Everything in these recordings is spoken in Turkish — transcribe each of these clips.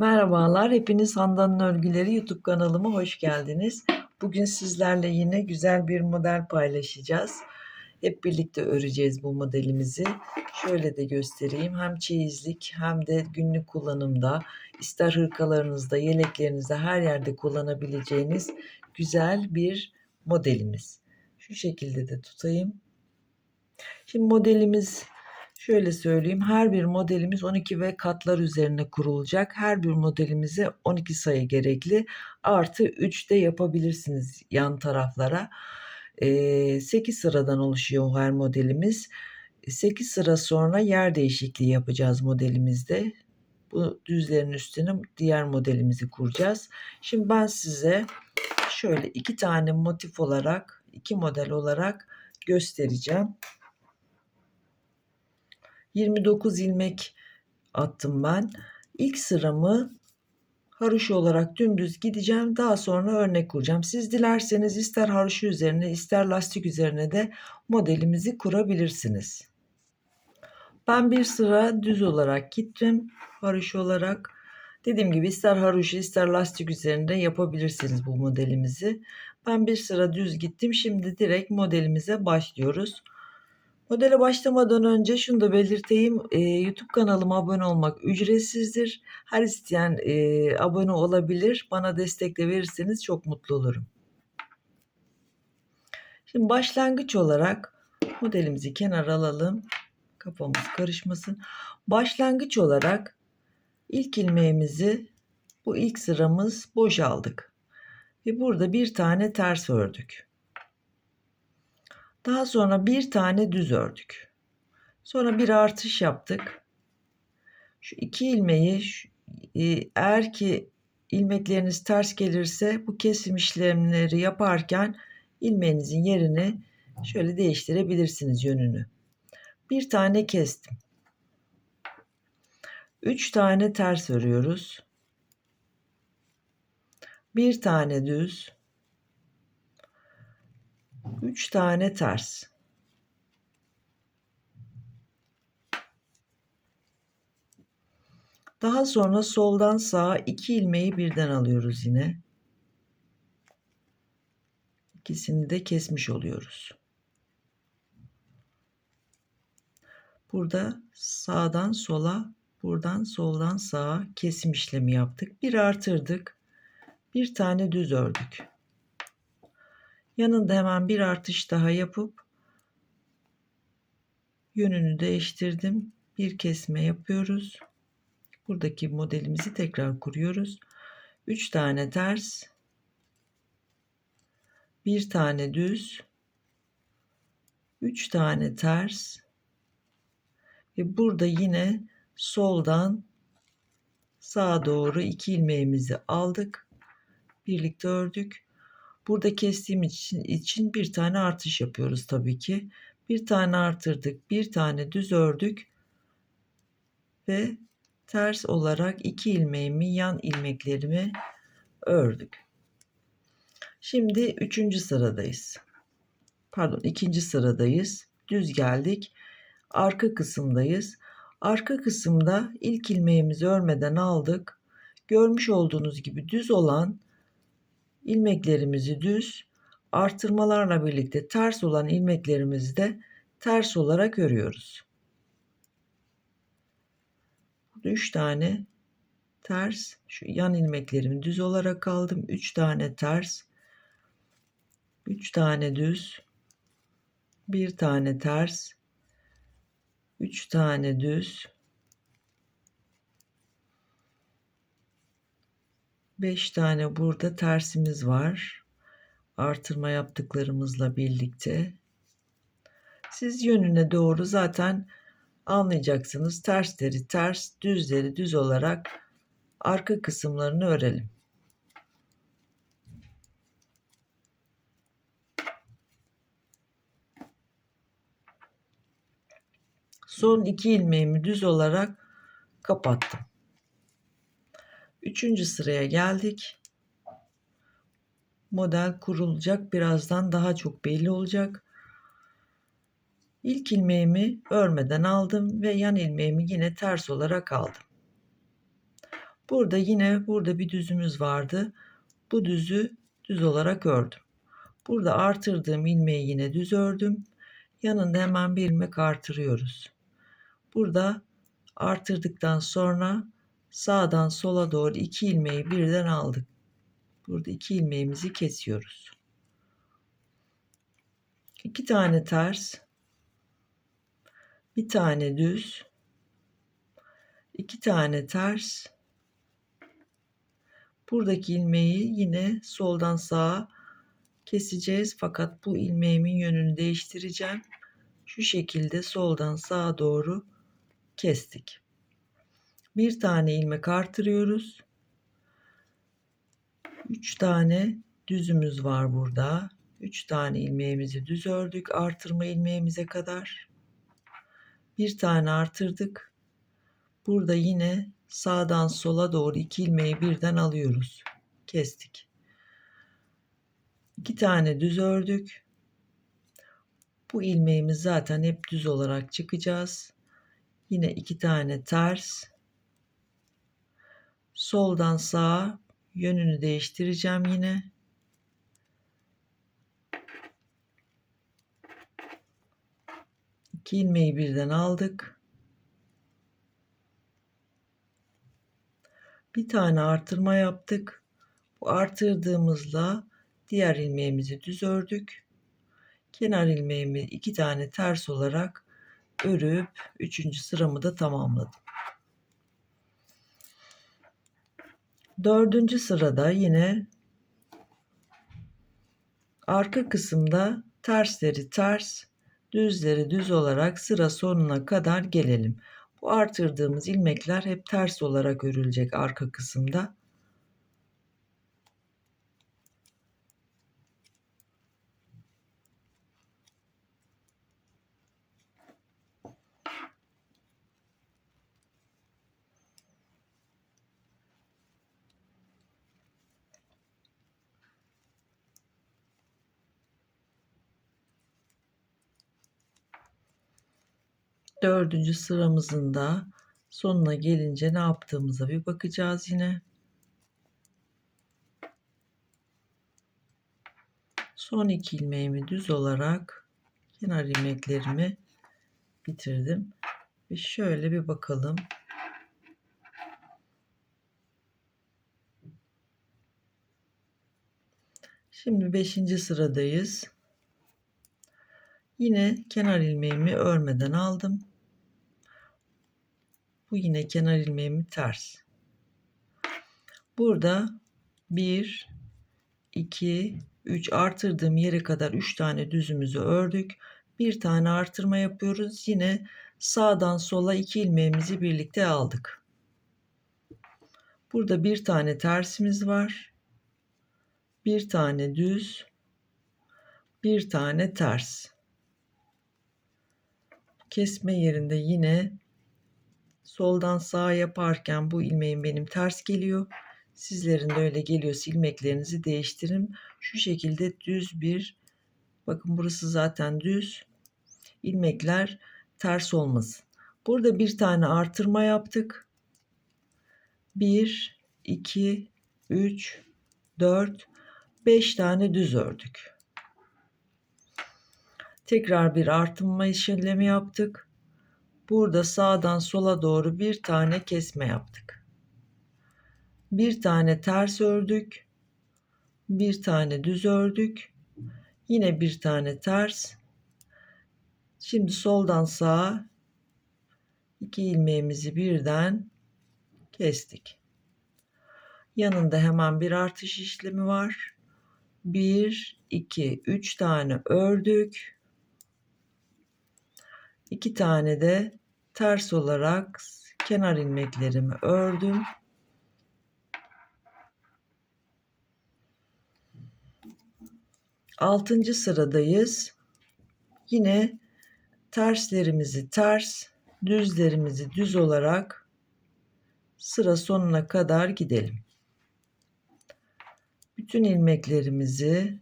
Merhabalar, hepiniz Handan'ın Örgüleri YouTube kanalıma hoş geldiniz. Bugün sizlerle yine güzel bir model paylaşacağız. Hep birlikte öreceğiz bu modelimizi. Şöyle de göstereyim. Hem çeyizlik hem de günlük kullanımda, ister hırkalarınızda, yeleklerinizde her yerde kullanabileceğiniz güzel bir modelimiz. Şu şekilde de tutayım. Şimdi modelimiz Şöyle söyleyeyim her bir modelimiz 12 ve katlar üzerine kurulacak. Her bir modelimize 12 sayı gerekli. Artı 3 de yapabilirsiniz yan taraflara. 8 sıradan oluşuyor her modelimiz. 8 sıra sonra yer değişikliği yapacağız modelimizde. Bu düzlerin üstüne diğer modelimizi kuracağız. Şimdi ben size şöyle iki tane motif olarak, iki model olarak göstereceğim. 29 ilmek attım ben. İlk sıramı haroşa olarak dümdüz gideceğim. Daha sonra örnek kuracağım. Siz dilerseniz ister haroşa üzerine ister lastik üzerine de modelimizi kurabilirsiniz. Ben bir sıra düz olarak gittim. Haroşa olarak. Dediğim gibi ister haroşa ister lastik üzerinde yapabilirsiniz bu modelimizi. Ben bir sıra düz gittim. Şimdi direkt modelimize başlıyoruz. Modele başlamadan önce şunu da belirteyim. E, YouTube kanalıma abone olmak ücretsizdir. Her isteyen e, abone olabilir. Bana destek de verirseniz çok mutlu olurum. Şimdi başlangıç olarak modelimizi kenara alalım. Kafamız karışmasın. Başlangıç olarak ilk ilmeğimizi bu ilk sıramız boşaldık. Ve burada bir tane ters ördük. Daha sonra bir tane düz ördük. Sonra bir artış yaptık. Şu iki ilmeği e, eğer ki ilmekleriniz ters gelirse bu kesim işlemleri yaparken ilmeğinizin yerini şöyle değiştirebilirsiniz yönünü. Bir tane kestim. Üç tane ters örüyoruz. Bir tane düz. 3 tane ters. Daha sonra soldan sağa 2 ilmeği birden alıyoruz yine. İkisini de kesmiş oluyoruz. Burada sağdan sola, buradan soldan sağa kesim işlemi yaptık. Bir artırdık. Bir tane düz ördük. Yanında hemen bir artış daha yapıp yönünü değiştirdim. Bir kesme yapıyoruz. Buradaki modelimizi tekrar kuruyoruz. 3 tane ters, bir tane düz, 3 tane ters ve burada yine soldan sağa doğru iki ilmeğimizi aldık. Birlikte ördük. Burada kestiğim için, için bir tane artış yapıyoruz tabii ki. Bir tane artırdık, bir tane düz ördük ve ters olarak iki ilmeğimi yan ilmeklerimi ördük. Şimdi üçüncü sıradayız. Pardon ikinci sıradayız. Düz geldik. Arka kısımdayız. Arka kısımda ilk ilmeğimizi örmeden aldık. Görmüş olduğunuz gibi düz olan ilmeklerimizi düz, artırmalarla birlikte ters olan ilmeklerimizi de ters olarak örüyoruz. 3 tane ters, şu yan ilmeklerimi düz olarak aldım. 3 tane ters, 3 tane düz, 1 tane ters, 3 tane düz, 5 tane burada tersimiz var. Artırma yaptıklarımızla birlikte. Siz yönüne doğru zaten anlayacaksınız. Tersleri ters, düzleri düz olarak arka kısımlarını örelim. Son iki ilmeğimi düz olarak kapattım. Üçüncü sıraya geldik. Model kurulacak. Birazdan daha çok belli olacak. İlk ilmeğimi örmeden aldım ve yan ilmeğimi yine ters olarak aldım. Burada yine burada bir düzümüz vardı. Bu düzü düz olarak ördüm. Burada artırdığım ilmeği yine düz ördüm. Yanında hemen bir ilmek artırıyoruz. Burada artırdıktan sonra sağdan sola doğru iki ilmeği birden aldık. Burada iki ilmeğimizi kesiyoruz. İki tane ters, bir tane düz, iki tane ters. Buradaki ilmeği yine soldan sağa keseceğiz fakat bu ilmeğimin yönünü değiştireceğim. Şu şekilde soldan sağa doğru kestik. Bir tane ilmek artırıyoruz. Üç tane düzümüz var burada. Üç tane ilmeğimizi düz ördük artırma ilmeğimize kadar. Bir tane artırdık. Burada yine sağdan sola doğru iki ilmeği birden alıyoruz. Kestik. İki tane düz ördük. Bu ilmeğimiz zaten hep düz olarak çıkacağız. Yine iki tane ters. Soldan sağa yönünü değiştireceğim yine. İki ilmeği birden aldık. Bir tane artırma yaptık. Bu artırdığımızla diğer ilmeğimizi düz ördük. Kenar ilmeğimi iki tane ters olarak örüp üçüncü sıramı da tamamladım. Dördüncü sırada yine arka kısımda tersleri ters, düzleri düz olarak sıra sonuna kadar gelelim. Bu artırdığımız ilmekler hep ters olarak örülecek arka kısımda. Dördüncü sıramızın da sonuna gelince ne yaptığımıza bir bakacağız yine. Son iki ilmeğimi düz olarak kenar ilmeklerimi bitirdim. Ve şöyle bir bakalım. Şimdi beşinci sıradayız. Yine kenar ilmeğimi örmeden aldım. Bu yine kenar ilmeğimi ters. Burada 1 2 3 artırdığım yere kadar 3 tane düzümüzü ördük. Bir tane artırma yapıyoruz. Yine sağdan sola 2 ilmeğimizi birlikte aldık. Burada bir tane tersimiz var. Bir tane düz. Bir tane ters. Kesme yerinde yine soldan sağa yaparken bu ilmeğim benim ters geliyor. Sizlerin de öyle geliyorsa ilmeklerinizi değiştirin. Şu şekilde düz bir bakın burası zaten düz. ilmekler ters olmasın. Burada bir tane artırma yaptık. 1 2 3 4 5 tane düz ördük. Tekrar bir artırma işlemi yaptık. Burada sağdan sola doğru bir tane kesme yaptık. Bir tane ters ördük. Bir tane düz ördük. Yine bir tane ters. Şimdi soldan sağa iki ilmeğimizi birden kestik. Yanında hemen bir artış işlemi var. 1 2 3 tane ördük. 2 tane de ters olarak kenar ilmeklerimi ördüm. Altıncı sıradayız. Yine terslerimizi ters, düzlerimizi düz olarak sıra sonuna kadar gidelim. Bütün ilmeklerimizi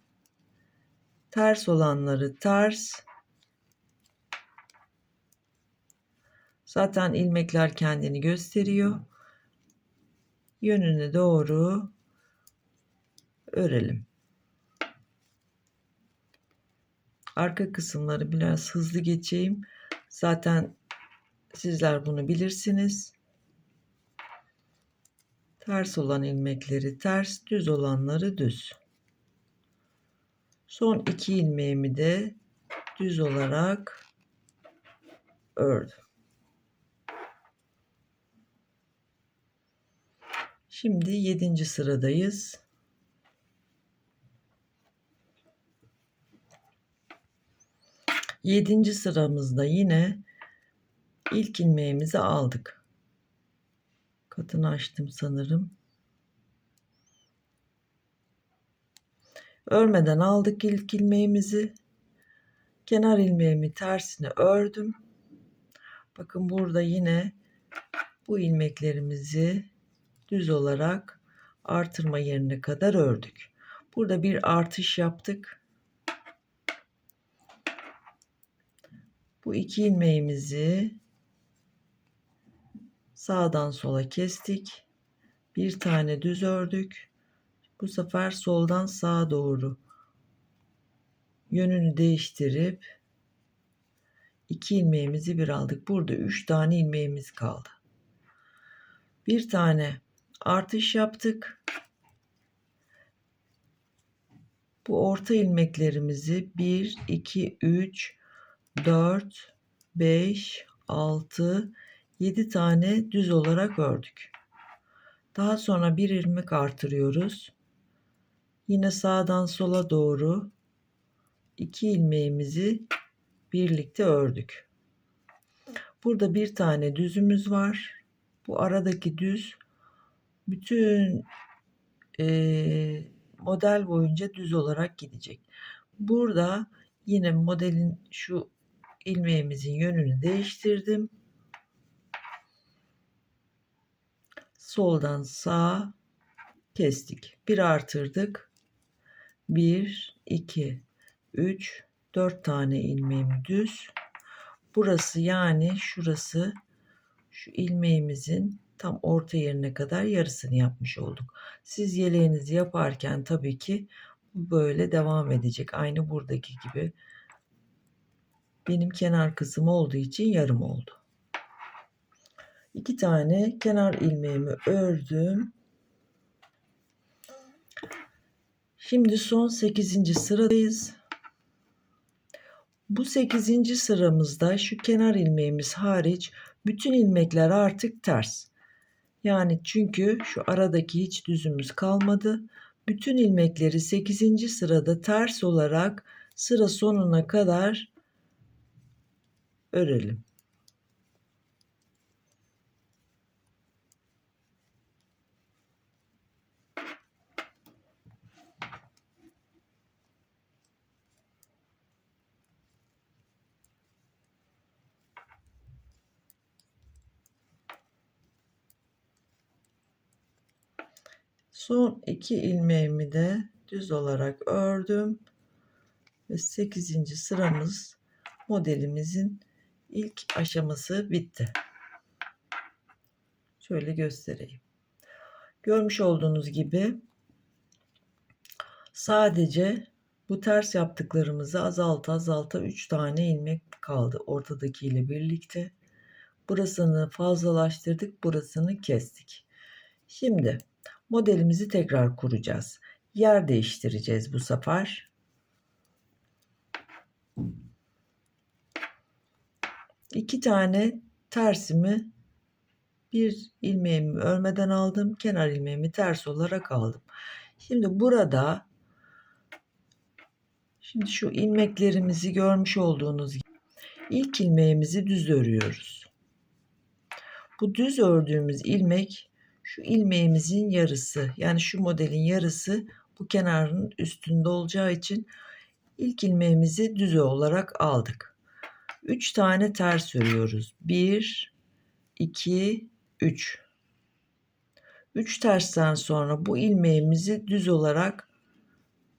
ters olanları ters, Zaten ilmekler kendini gösteriyor. yönüne doğru örelim. Arka kısımları biraz hızlı geçeyim. Zaten sizler bunu bilirsiniz. Ters olan ilmekleri ters, düz olanları düz. Son iki ilmeğimi de düz olarak ördüm. Şimdi yedinci sıradayız. Yedinci sıramızda yine ilk ilmeğimizi aldık. Katını açtım sanırım. Örmeden aldık ilk ilmeğimizi. Kenar ilmeğimi tersine ördüm. Bakın burada yine bu ilmeklerimizi düz olarak artırma yerine kadar ördük. Burada bir artış yaptık. Bu iki ilmeğimizi sağdan sola kestik. Bir tane düz ördük. Bu sefer soldan sağa doğru yönünü değiştirip iki ilmeğimizi bir aldık. Burada üç tane ilmeğimiz kaldı. Bir tane artış yaptık. Bu orta ilmeklerimizi 1, 2, 3, 4, 5, 6, 7 tane düz olarak ördük. Daha sonra bir ilmek artırıyoruz. Yine sağdan sola doğru iki ilmeğimizi birlikte ördük. Burada bir tane düzümüz var. Bu aradaki düz bütün e, model boyunca düz olarak gidecek. Burada yine modelin şu ilmeğimizin yönünü değiştirdim. Soldan sağa kestik. Bir artırdık. 1, 2, 3, 4 tane ilmeğim düz. Burası yani şurası şu ilmeğimizin tam orta yerine kadar yarısını yapmış olduk. Siz yeleğinizi yaparken tabii ki böyle devam edecek. Aynı buradaki gibi. Benim kenar kısmı olduğu için yarım oldu. İki tane kenar ilmeğimi ördüm. Şimdi son 8. sıradayız. Bu 8. sıramızda şu kenar ilmeğimiz hariç bütün ilmekler artık ters. Yani çünkü şu aradaki hiç düzümüz kalmadı. Bütün ilmekleri 8. sırada ters olarak sıra sonuna kadar örelim. Son iki ilmeğimi de düz olarak ördüm. Ve 8. sıramız modelimizin ilk aşaması bitti. Şöyle göstereyim. Görmüş olduğunuz gibi sadece bu ters yaptıklarımızı azalta azalta 3 tane ilmek kaldı ortadaki ile birlikte. Burasını fazlalaştırdık, burasını kestik. Şimdi modelimizi tekrar kuracağız. Yer değiştireceğiz bu sefer. İki tane tersimi bir ilmeğimi örmeden aldım. Kenar ilmeğimi ters olarak aldım. Şimdi burada şimdi şu ilmeklerimizi görmüş olduğunuz gibi ilk ilmeğimizi düz örüyoruz. Bu düz ördüğümüz ilmek şu ilmeğimizin yarısı yani şu modelin yarısı bu kenarın üstünde olacağı için ilk ilmeğimizi düz olarak aldık. 3 tane ters örüyoruz. 1 2 3 3 tersten sonra bu ilmeğimizi düz olarak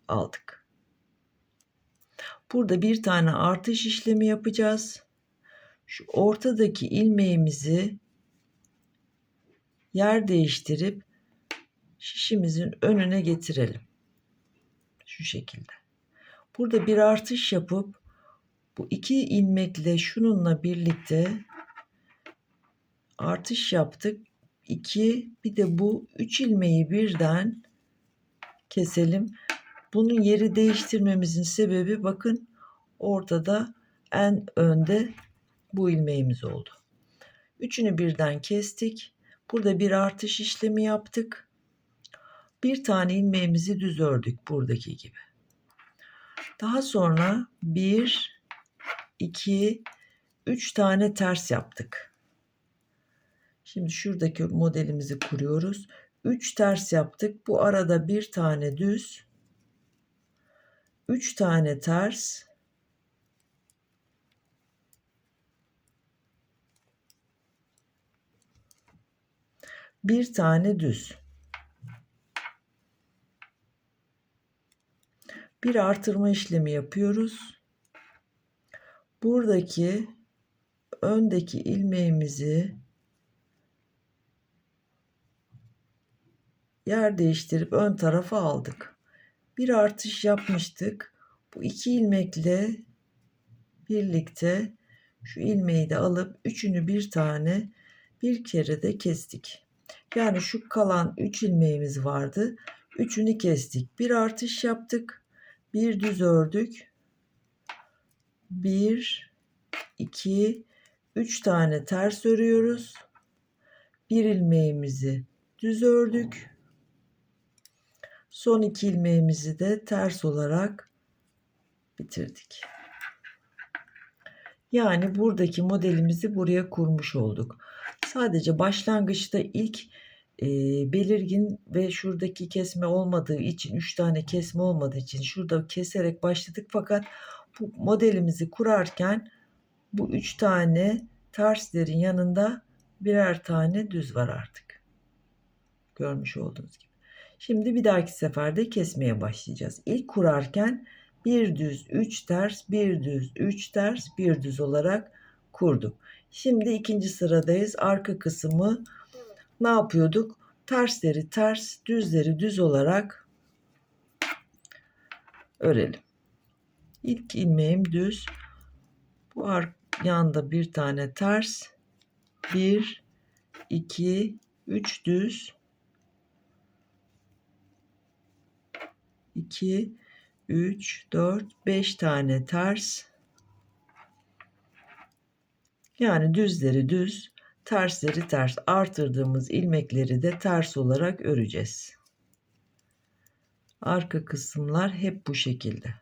aldık. Burada bir tane artış işlemi yapacağız. Şu ortadaki ilmeğimizi yer değiştirip şişimizin önüne getirelim. Şu şekilde. Burada bir artış yapıp bu iki ilmekle şununla birlikte artış yaptık. 2 bir de bu 3 ilmeği birden keselim. Bunun yeri değiştirmemizin sebebi bakın ortada en önde bu ilmeğimiz oldu. Üçünü birden kestik. Burada bir artış işlemi yaptık. Bir tane ilmeğimizi düz ördük buradaki gibi. Daha sonra 1 2 3 tane ters yaptık. Şimdi şuradaki modelimizi kuruyoruz. 3 ters yaptık. Bu arada bir tane düz. 3 tane ters. Bir tane düz. Bir artırma işlemi yapıyoruz. Buradaki öndeki ilmeğimizi yer değiştirip ön tarafa aldık. Bir artış yapmıştık. Bu iki ilmekle birlikte şu ilmeği de alıp üçünü bir tane bir kere de kestik. Yani şu kalan üç ilmeğimiz vardı. Üçünü kestik. Bir artış yaptık. Bir düz ördük. Bir, iki, üç tane ters örüyoruz. Bir ilmeğimizi düz ördük. Son iki ilmeğimizi de ters olarak bitirdik. Yani buradaki modelimizi buraya kurmuş olduk. Sadece başlangıçta ilk e, belirgin ve şuradaki kesme olmadığı için, 3 tane kesme olmadığı için şurada keserek başladık. Fakat bu modelimizi kurarken bu 3 tane terslerin yanında birer tane düz var artık. Görmüş olduğunuz gibi. Şimdi bir dahaki seferde kesmeye başlayacağız. İlk kurarken bir düz, üç ters, bir düz, üç ters, bir düz olarak kurduk. Şimdi ikinci sıradayız. Arka kısmı ne yapıyorduk? Tersleri ters, düzleri düz olarak örelim. İlk ilmeğim düz. Bu yanda bir tane ters. Bir, iki, üç düz. 2, 3, 4, 5 tane ters. Yani düzleri düz, tersleri ters artırdığımız ilmekleri de ters olarak öreceğiz. Arka kısımlar hep bu şekilde.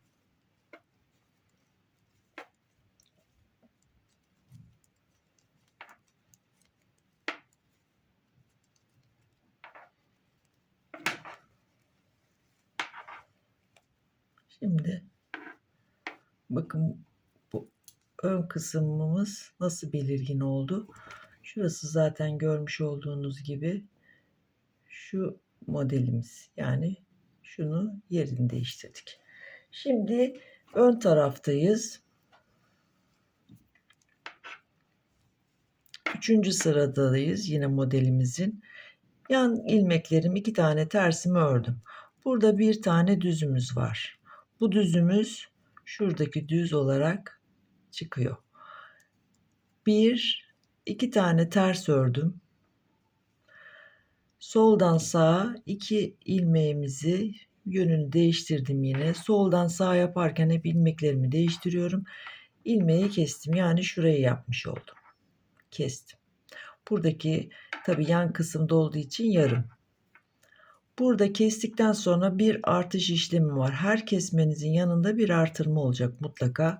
Şimdi bakın bu ön kısmımız nasıl belirgin oldu. Şurası zaten görmüş olduğunuz gibi şu modelimiz yani şunu yerini değiştirdik. Şimdi ön taraftayız. Üçüncü sıradayız yine modelimizin. Yan ilmeklerim iki tane tersimi ördüm. Burada bir tane düzümüz var. Bu düzümüz şuradaki düz olarak çıkıyor. Bir, iki tane ters ördüm. Soldan sağa iki ilmeğimizi yönünü değiştirdim yine. Soldan sağa yaparken hep ilmeklerimi değiştiriyorum. İlmeği kestim. Yani şurayı yapmış oldum. Kestim. Buradaki tabi yan kısımda olduğu için yarım. Burada kestikten sonra bir artış işlemi var. Her kesmenizin yanında bir artırma olacak mutlaka.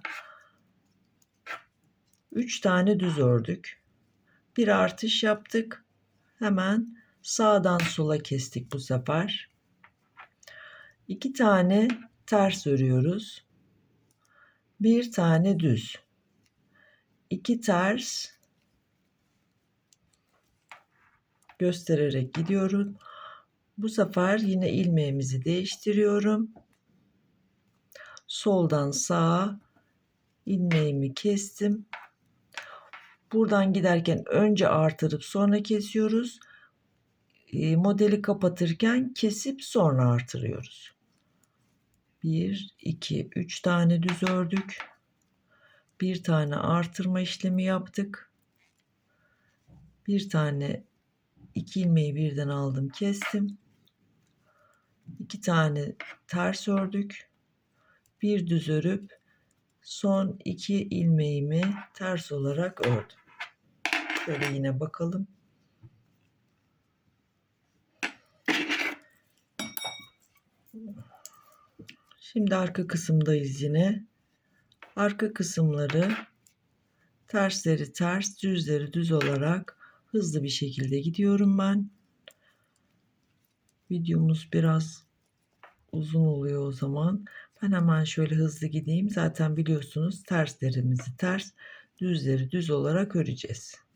3 tane düz ördük. Bir artış yaptık. Hemen sağdan sola kestik bu sefer. 2 tane ters örüyoruz. Bir tane düz. 2 ters göstererek gidiyorum. Bu sefer yine ilmeğimizi değiştiriyorum. Soldan sağa ilmeğimi kestim. Buradan giderken önce artırıp sonra kesiyoruz. e, modeli kapatırken kesip sonra artırıyoruz. 1, 2, 3 tane düz ördük. Bir tane artırma işlemi yaptık. Bir tane iki ilmeği birden aldım kestim. İki tane ters ördük. Bir düz örüp son iki ilmeğimi ters olarak ördüm. Şöyle yine bakalım. Şimdi arka kısımdayız yine. Arka kısımları tersleri ters, düzleri düz olarak hızlı bir şekilde gidiyorum ben. Videomuz biraz uzun oluyor o zaman. Ben hemen şöyle hızlı gideyim. Zaten biliyorsunuz terslerimizi ters, düzleri düz olarak öreceğiz.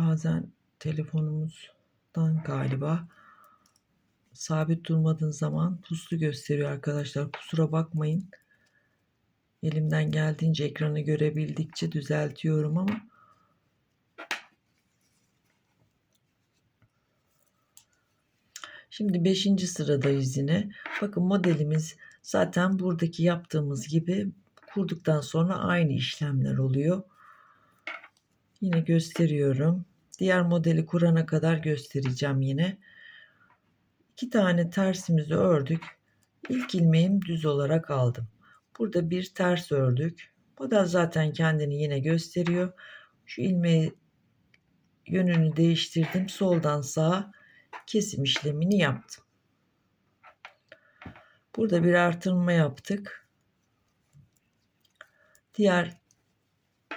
Bazen telefonumuzdan galiba sabit durmadığın zaman puslu gösteriyor arkadaşlar. Kusura bakmayın. Elimden geldiğince ekranı görebildikçe düzeltiyorum ama Şimdi 5. sıradayız yine. Bakın modelimiz zaten buradaki yaptığımız gibi kurduktan sonra aynı işlemler oluyor. Yine gösteriyorum. Diğer modeli kurana kadar göstereceğim yine. İki tane tersimizi ördük. İlk ilmeğim düz olarak aldım. Burada bir ters ördük. Model zaten kendini yine gösteriyor. Şu ilmeği yönünü değiştirdim. Soldan sağa kesim işlemini yaptım. Burada bir artırma yaptık. Diğer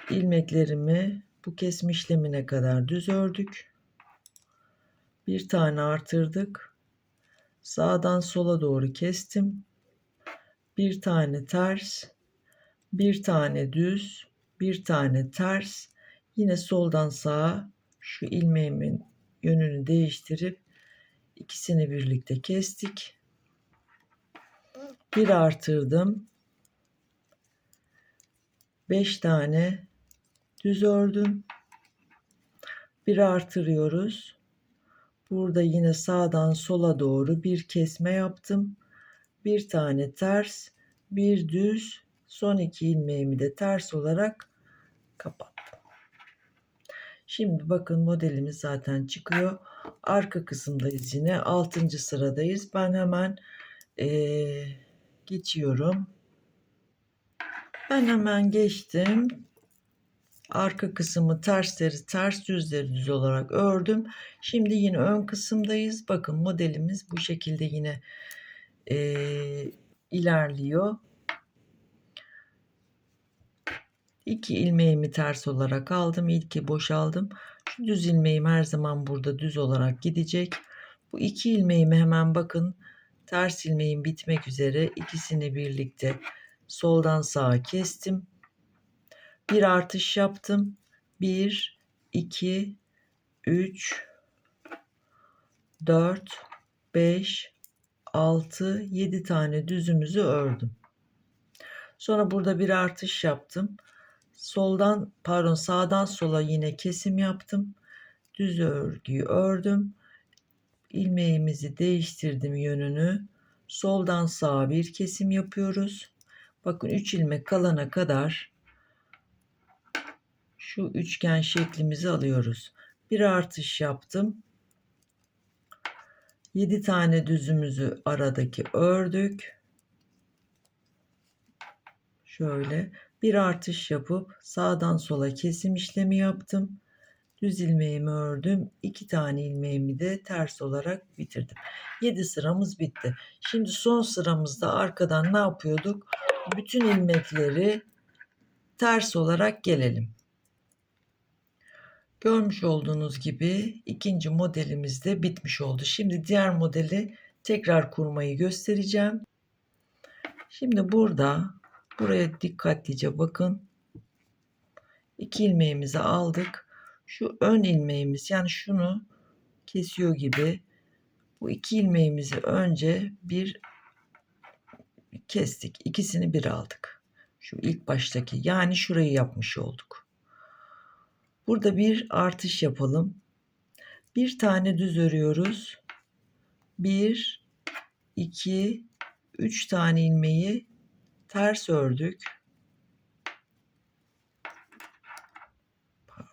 ilmeklerimi bu kesim işlemine kadar düz ördük. Bir tane artırdık. Sağdan sola doğru kestim. Bir tane ters, bir tane düz, bir tane ters. Yine soldan sağa şu ilmeğimin yönünü değiştirip ikisini birlikte kestik. Bir artırdım. 5 tane düz ördüm. Bir artırıyoruz. Burada yine sağdan sola doğru bir kesme yaptım. Bir tane ters, bir düz, son iki ilmeğimi de ters olarak kapattım. Şimdi bakın modelimiz zaten çıkıyor. Arka kısımdayız yine. 6. sıradayız. Ben hemen ee, geçiyorum. Ben hemen geçtim. Arka kısmı tersleri ters düzleri düz olarak ördüm. Şimdi yine ön kısımdayız. Bakın modelimiz bu şekilde yine e, ilerliyor. İki ilmeğimi ters olarak aldım. İlki boşaldım. Şu düz ilmeğim her zaman burada düz olarak gidecek. Bu iki ilmeğimi hemen bakın ters ilmeğim bitmek üzere ikisini birlikte soldan sağa kestim. Bir artış yaptım. 1 2 3 4 5 6 7 tane düzümüzü ördüm. Sonra burada bir artış yaptım. Soldan pardon sağdan sola yine kesim yaptım. Düz örgüyü ördüm. İlmeğimizi değiştirdim yönünü. Soldan sağa bir kesim yapıyoruz. Bakın 3 ilmek kalana kadar şu üçgen şeklimizi alıyoruz. Bir artış yaptım. 7 tane düzümüzü aradaki ördük. Şöyle bir artış yapıp sağdan sola kesim işlemi yaptım. Düz ilmeğimi ördüm. 2 tane ilmeğimi de ters olarak bitirdim. 7 sıramız bitti. Şimdi son sıramızda arkadan ne yapıyorduk? Bütün ilmekleri ters olarak gelelim. Görmüş olduğunuz gibi ikinci modelimiz de bitmiş oldu. Şimdi diğer modeli tekrar kurmayı göstereceğim. Şimdi burada buraya dikkatlice bakın. İki ilmeğimizi aldık. Şu ön ilmeğimiz yani şunu kesiyor gibi bu iki ilmeğimizi önce bir kestik. İkisini bir aldık. Şu ilk baştaki yani şurayı yapmış olduk. Burada bir artış yapalım. Bir tane düz örüyoruz. Bir, iki, üç tane ilmeği ters ördük. Pardon.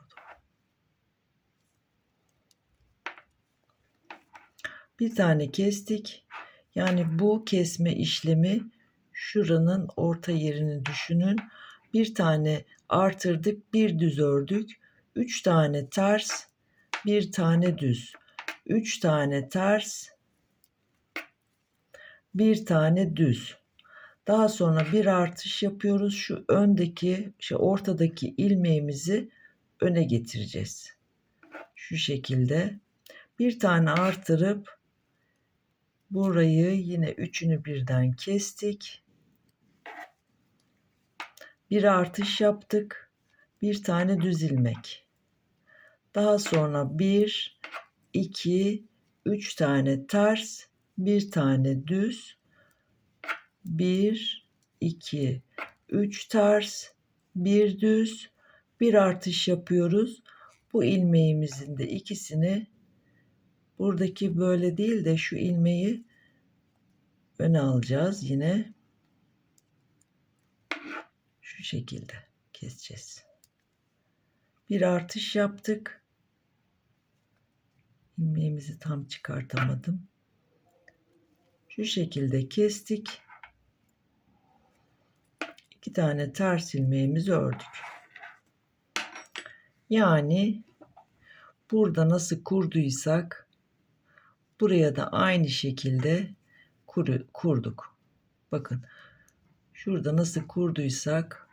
Bir tane kestik. Yani bu kesme işlemi şuranın orta yerini düşünün. Bir tane artırdık, bir düz ördük. Üç tane ters, bir tane düz. Üç tane ters, bir tane düz. Daha sonra bir artış yapıyoruz. Şu öndeki, şey ortadaki ilmeğimizi öne getireceğiz. Şu şekilde. Bir tane artırıp burayı yine üçünü birden kestik. Bir artış yaptık. Bir tane düz ilmek. Daha sonra bir, iki, üç tane ters, bir tane düz, bir, iki, üç ters, bir düz, bir artış yapıyoruz. Bu ilmeğimizin de ikisini buradaki böyle değil de şu ilmeği öne alacağız yine. Şu şekilde keseceğiz. Bir artış yaptık. İlmeğimizi tam çıkartamadım. Şu şekilde kestik. İki tane ters ilmeğimizi ördük. Yani burada nasıl kurduysak buraya da aynı şekilde kuru, kurduk. Bakın şurada nasıl kurduysak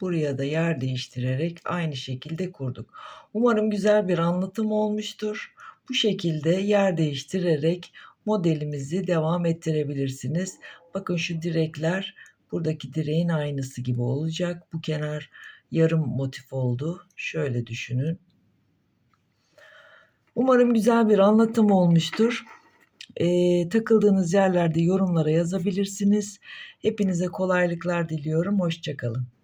buraya da yer değiştirerek aynı şekilde kurduk. Umarım güzel bir anlatım olmuştur. Bu şekilde yer değiştirerek modelimizi devam ettirebilirsiniz. Bakın şu direkler buradaki direğin aynısı gibi olacak. Bu kenar yarım motif oldu. Şöyle düşünün. Umarım güzel bir anlatım olmuştur. Ee, takıldığınız yerlerde yorumlara yazabilirsiniz. Hepinize kolaylıklar diliyorum. Hoşçakalın.